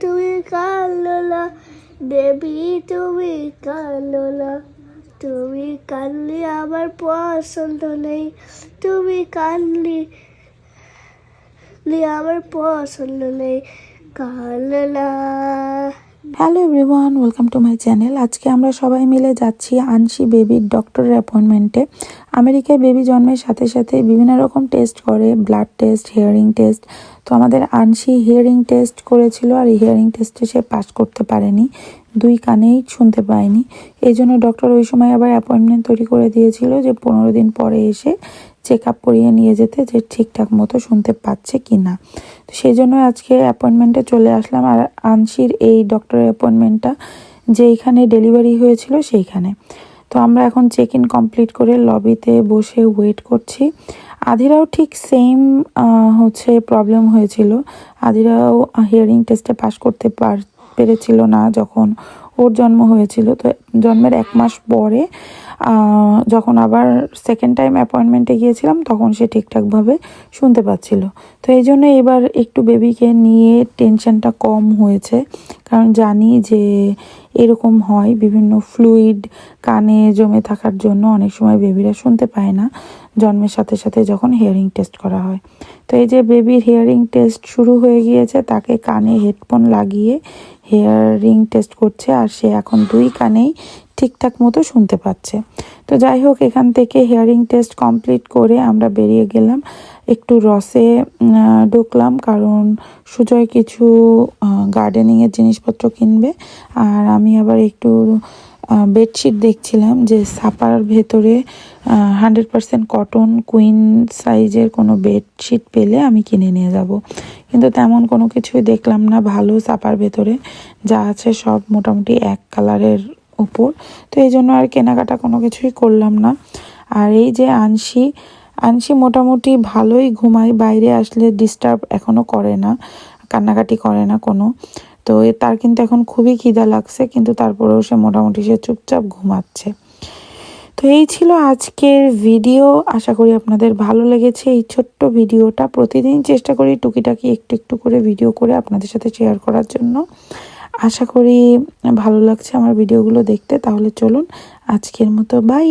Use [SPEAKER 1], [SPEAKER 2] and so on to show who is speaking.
[SPEAKER 1] তুমি কাঁদলো না বেবি তুমি কাঁদলো না তুমি কাঁদলে আমার পছন্দ নেই, তুমি কাঁদলি আমার পছন্দ নেই। কাঁদলো না
[SPEAKER 2] hello everyone welcome to my channel আজকে আমরা সবাই মিলে যাচ্ছি আনসি বেবির ডক্টরের অ্যাপয়েন্টমেন্টে আমেরিকায় বেবি জন্মের সাথে সাথে বিভিন্ন রকম টেস্ট করে ব্লাড টেস্ট হিয়ারিং টেস্ট তো আমাদের আনসি হিয়ারিং টেস্ট করেছিল আর হিয়ারিং টেস্টে সে পাস করতে পারেনি। দুই কানেই শুনতে পায়নি। এই জন্য ডক্টর ওই সময় আবার অ্যাপয়েন্টমেন্ট তৈরি করে দিয়েছিল যে পনেরো দিন পরে এসে চেক আপ করিয়ে নিয়ে যেতে যে ঠিকঠাক মতো শুনতে পাচ্ছে কি না তো সেই জন্য আজকে অ্যাপয়েন্টমেন্টে চলে আসলাম আর আনসির এই ডক্টরের অ্যাপয়েন্টমেন্টটা যেইখানে ডেলিভারি হয়েছিল সেইখানে। তো আমরা এখন চেক ইন কমপ্লিট করে লবিতে বসে ওয়েট করছি। আধিরাও ঠিক সেম হচ্ছে প্রবলেম হয়েছিল। আধিরাও হিয়ারিং টেস্টে পাশ করতে পার, পেরেছিল না যখন ওর জন্ম হয়েছিল। তো জন্মের এক মাস পরে যখন আবার সেকেন্ড টাইম অ্যাপয়েন্টমেন্টে গিয়েছিলাম, তখন সে ঠিকঠাকভাবে শুনতে পাচ্ছিল। তো এই জন্য এবার একটু বেবিকে নিয়ে টেনশনটা কম হয়েছে। কারণ জানি যে এরকম হয়, বিভিন্ন ফ্লুইড কানে জমে থাকার জন্য অনেক সময় বেবিরা শুনতে পায় না। জন্মের সাথে সাথে যখন হিয়ারিং টেস্ট করা হয়। তো এই যে বেবির হিয়ারিং টেস্ট শুরু হয়ে গিয়েছে, তাকে কানে হেডফোন লাগিয়ে হিয়ারিং টেস্ট করছে, আর সে এখন দুই কানেই ঠিকঠাক মতো শুনতে পাচ্ছে। তো যাই হোক, এখান থেকে হিয়ারিং টেস্ট কমপ্লিট করে আমরা বেরিয়ে গেলাম। একটু রসে ঢুকলাম কারণ সুজয় কিছু গার্ডেনিংয়ের জিনিসপত্র কিনবে। আর আমি আবার একটু বেডশিট দেখছিলাম যে সাপার ভেতরে হান্ড্রেড পার্সেন্ট কটন কুইন সাইজের কোনো বেডশিট পেলে আমি কিনে নিয়ে যাব। কিন্তু তেমন কোনো কিছুই দেখলাম না, ভালো সাপার ভেতরে যা আছে সব মোটামুটি এক কালারের উপর। তো এই জন্য আর কেনাকাটা কোনো কিছুই করলাম না। আর এই যে আনসি আনসি মোটামুটি ভালোই ঘুমায়, বাইরে আসলে ডিস্টার্ব এখনও করে না, কান্নাকাটি করে না কোনো। তো তার কিন্তু এখন খুবই খিদা লাগছে, কিন্তু তারপরেও সে মোটামুটি সে চুপচাপ ঘুমাচ্ছে। তো এই ছিল আজকের ভিডিও আশা করি আপনাদের ভালো লেগেছে এই ছোট্ট ভিডিওটা প্রতিদিন চেষ্টা করি টুকিটাকি একটু একটু করে ভিডিও করে আপনাদের সাথে শেয়ার করার জন্য। আশা করি ভালো লাগছে আমার ভিডিওগুলো দেখতে তাহলে চলুন আজকের মতো বাই